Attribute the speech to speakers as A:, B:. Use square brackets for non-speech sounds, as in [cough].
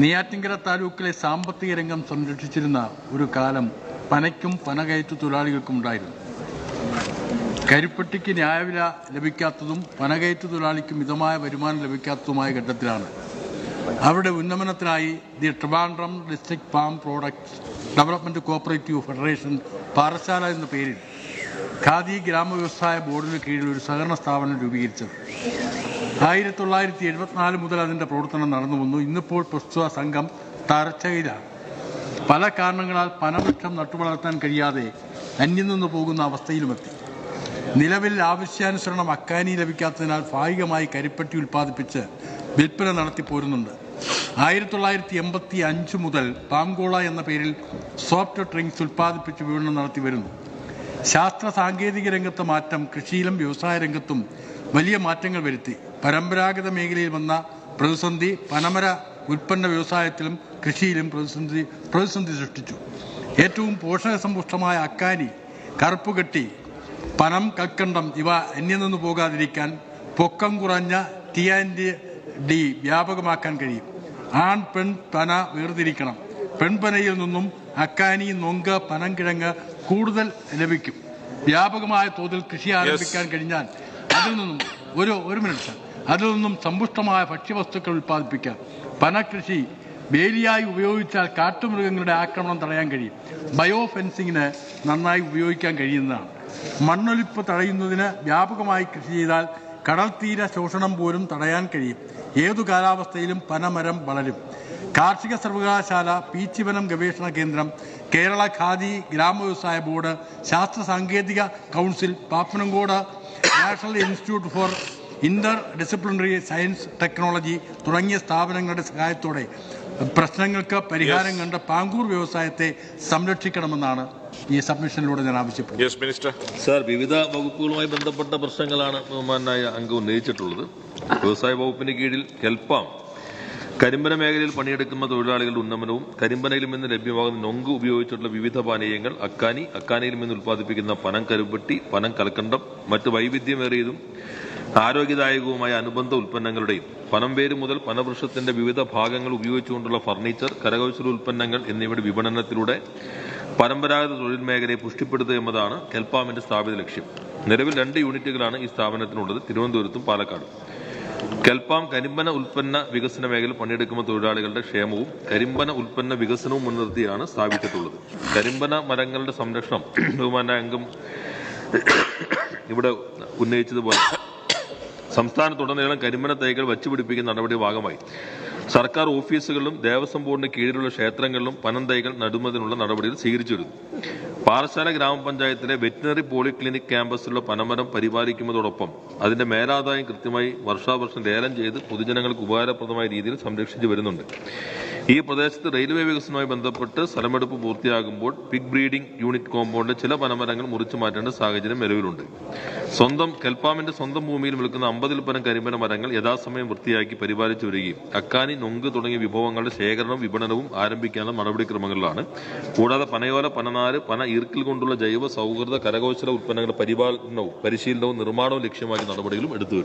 A: നെയ്യാറ്റിങ്കര താലൂക്കിലെ സാമ്പത്തിക രംഗം സംരക്ഷിച്ചിരുന്ന ഒരു കാലം പനയ്ക്കും പനകയറ്റു തൊഴിലാളികൾക്കും ഉണ്ടായിരുന്നു. കരിപ്പെട്ടിക്ക് ന്യായവില ലഭിക്കാത്തതും പനകയറ്റു തൊഴിലാളിക്ക് മിതമായ വരുമാനം ലഭിക്കാത്തതുമായ ഘട്ടത്തിലാണ്. അവരുടെ ഉന്നമനത്തിനായി the Trivandrum district farm products development cooperative federation Parassala എന്ന പേരിൽ ഖാദി ഗ്രാമവ്യവസായ ബോർഡിന് കീഴിൽ ഒരു സഹകരണ സ്ഥാപനം രൂപീകരിച്ചത്. ആയിരത്തി തൊള്ളായിരത്തി എഴുപത്തിനാല് മുതൽ അതിന്റെ പ്രവർത്തനം നടന്നു വന്നു. ഇന്നിപ്പോൾ പ്രസ്തുത സംഘം തറച്ചയിലാണ് പല കാരണങ്ങളാൽ പനവൃക്ഷം നട്ടുവളർത്താൻ കഴിയാതെ അന്യം നിന്ന് പോകുന്ന അവസ്ഥയിലുമെത്തി. നിലവിൽ ആവശ്യാനുസരണം അക്കാനി ലഭിക്കാത്തതിനാൽ ഭാഗികമായി കരിപ്പെട്ടി ഉൽപ്പാദിപ്പിച്ച് വിൽപ്പന നടത്തി പോരുന്നുണ്ട്. ആയിരത്തി തൊള്ളായിരത്തി എൺപത്തി അഞ്ച് മുതൽ പാംഗോള എന്ന പേരിൽ സോഫ്റ്റ് ഡ്രിങ്ക്സ് ഉൽപ്പാദിപ്പിച്ച് വിപണനം നടത്തി വരുന്നു. ശാസ്ത്ര സാങ്കേതിക രംഗത്തെ മാറ്റം കൃഷിയിലും വ്യവസായ രംഗത്തും വലിയ മാറ്റങ്ങൾ വരുത്തി. പരമ്പരാഗത മേഖലയിൽ വന്ന പ്രതിസന്ധി പനമര ഉൽപ്പന്ന വ്യവസായത്തിലും കൃഷിയിലും പ്രതിസന്ധി പ്രതിസന്ധി സൃഷ്ടിച്ചു. ഏറ്റവും പോഷകസമ്പുഷ്ടമായ അക്കാരി കറുപ്പുകെട്ടി പനം കൽക്കണ്ടം ഇവ അന്യം നിന്ന് പോകാതിരിക്കാൻ പൊക്കം കുറഞ്ഞ ടി ആൻഡ് ഡി വ്യാപകമാക്കാൻ കഴിയും. ആൺ പെൺ പന വേർതിരിക്കണം. പെൺപനയിൽ നിന്നും അക്കാനി നൊങ്ക് പനംകിഴങ്ങ് കൂടുതൽ ലഭിക്കും. വ്യാപകമായ തോതിൽ കൃഷി ആരംഭിക്കാൻ കഴിഞ്ഞാൽ അതിൽ നിന്നും ഒരു ഒരു മിനിറ്റ് സാർ അതിൽ നിന്നും സമ്പുഷ്ടമായ ഭക്ഷ്യവസ്തുക്കൾ ഉൽപ്പാദിപ്പിക്കാം. പനകൃഷി വേലിയായി ഉപയോഗിച്ചാൽ കാട്ടുമൃഗങ്ങളുടെ ആക്രമണം തടയാൻ കഴിയും. ബയോ ഫെൻസിങ്ങിന് നന്നായി ഉപയോഗിക്കാൻ കഴിയുന്നതാണ്. മണ്ണൊലിപ്പ് തടയുന്നതിന് വ്യാപകമായി കൃഷി ചെയ്താൽ കടൽ തീര ശോഷണം പോലും തടയാൻ കഴിയും. ഏതു കാലാവസ്ഥയിലും പനമരം വളരും. കാർഷിക സർവകലാശാല പീച്ചിവനം ഗവേഷണ കേന്ദ്രം കേരള ഖാദി ഗ്രാമവ്യവസായ ബോർഡ് ശാസ്ത്ര സാങ്കേതിക council Pappanamcode national institute for interdisciplinary science technology തുടങ്ങിയ സ്ഥാപനങ്ങളുടെ സഹായത്തോടെ പ്രശ്നങ്ങൾക്ക് പരിഹാരം കണ്ട പാങ്കൂർ വ്യവസായത്തെ സംരക്ഷിക്കണമെന്നാണ് ഈ സബ്മിഷനിലൂടെ ഞാൻ ആവശ്യപ്പെടുന്നത്
B: യെസ് മിനിസ്റ്റർ
C: സാർ വിവിധ വകുപ്പുകളുമായി ബന്ധപ്പെട്ട പ്രശ്നങ്ങളാണ് ബഹുമാനായ അംഗം ഉന്നയിച്ചിട്ടുള്ളത്. വ്യവസായ വകുപ്പിന് കീഴിൽ കെൽപ്പാം കരിമ്പന മേഖലയിൽ പണിയെടുക്കുന്ന തൊഴിലാളികളുടെ ഉന്നമനവും കരിമ്പനയിൽ നിന്ന് ലഭ്യമാകുന്ന നൊങ്ക് ഉപയോഗിച്ചിട്ടുള്ള വിവിധ പാനീയങ്ങൾ അക്കാനി അക്കാനിയിൽ നിന്ന് ഉൽപ്പാദിപ്പിക്കുന്ന പനം കരുപ്പെട്ടി പനം കൽക്കണ്ടം മറ്റ് വൈവിധ്യമേറിയതും ആരോഗ്യദായകവുമായ അനുബന്ധ ഉൽപ്പന്നങ്ങളുടെയും പനംവേര് മുതൽ പനവൃക്ഷത്തിന്റെ വിവിധ ഭാഗങ്ങൾ ഉപയോഗിച്ചുകൊണ്ടുള്ള ഫർണിച്ചർ കരകൗശല ഉൽപ്പന്നങ്ങൾ എന്നിവയുടെ വിപണനത്തിലൂടെ പരമ്പരാഗത തൊഴിൽ മേഖലയെ പുഷ്ടിപ്പെടുത്തുക എന്നതാണ് കെൽപ്പാമിന്റെ സ്ഥാപിത ലക്ഷ്യം. നിലവിൽ രണ്ട് യൂണിറ്റുകളാണ് ഈ സ്ഥാപനത്തിനുള്ളത്. തിരുവനന്തപുരത്തും പാലക്കാടും. കെൽപ്പാം കരിമ്പന ഉൽപ്പന്ന വികസന മേഖല പണിയെടുക്കുന്ന തൊഴിലാളികളുടെ ക്ഷേമവും കരിമ്പന ഉൽപ്പന്ന വികസനവും മുൻനിർത്തിയാണ് സ്ഥാപിച്ചിട്ടുള്ളത്. കരിമ്പന മരങ്ങളുടെ സംരക്ഷണം [clears throat] ബഹുമാന അംഗം [clears throat] ഇവിടെ ഉന്നയിച്ചതുപോലെ സംസ്ഥാനത്തുടനീളം കരിമ്പന തൈകൾ വച്ചുപിടിപ്പിക്കുന്ന നടപടി ഭാഗമായി. സർക്കാർ ഓഫീസുകളിലും ദേവസ്വം ബോർഡിന് കീഴിലുള്ള ക്ഷേത്രങ്ങളിലും പനം തൈകൾ നടുന്നതിനുള്ള നടപടികൾ സ്വീകരിച്ചിരുന്നു പാറശാല ഗ്രാമപഞ്ചായത്തിലെ വെറ്റിനറി പോളിക്ലിനിക് ക്യാമ്പസിലുള്ള പനമരം പരിപാലിക്കുന്നതോടൊപ്പം അതിന്റെ മേലാദായം കൃത്യമായി വർഷാവർഷം ലേലം ചെയ്ത് പൊതുജനങ്ങൾക്ക് ഉപകാരപ്രദമായ രീതിയിൽ സംരക്ഷിച്ചു വരുന്നുണ്ട്. ഈ പ്രദേശത്ത് റെയിൽവേ വികസനവുമായി ബന്ധപ്പെട്ട് സ്ഥലമെടുപ്പ് പൂർത്തിയാകുമ്പോൾ പിഗ് ബ്രീഡിംഗ് യൂണിറ്റ് കോമ്പൗണ്ടിൽ ചില പനമരങ്ങൾ മുറിച്ചു മാറ്റേണ്ട സാഹചര്യം നിലവിലുണ്ട്. സ്വന്തം കെൽപ്പാമിന്റെ സ്വന്തം ഭൂമിയിൽ വിൽക്കുന്ന അമ്പതിൽ പരം കരിമ്പന മരങ്ങൾ യഥാസമയം വൃത്തിയാക്കി പരിപാലിച്ചു വരികയും അക്കാനി നൊങ്ക് തുടങ്ങിയ വിഭവങ്ങളുടെ ശേഖരണവും വിപണനവും ആരംഭിക്കാനുള്ള നടപടിക്രമങ്ങളിലാണ്. കൂടാതെ പനയോല പനനാര് പന ഈർക്കിൽ കൊണ്ടുള്ള ജൈവ സൗഹൃദ കരകൗശല ഉൽപ്പന്നങ്ങളുടെ പരിപാലനവും പരിശീലനവും നിർമ്മാണവും ലക്ഷ്യമാക്കി നടപടികളും എടുത്തു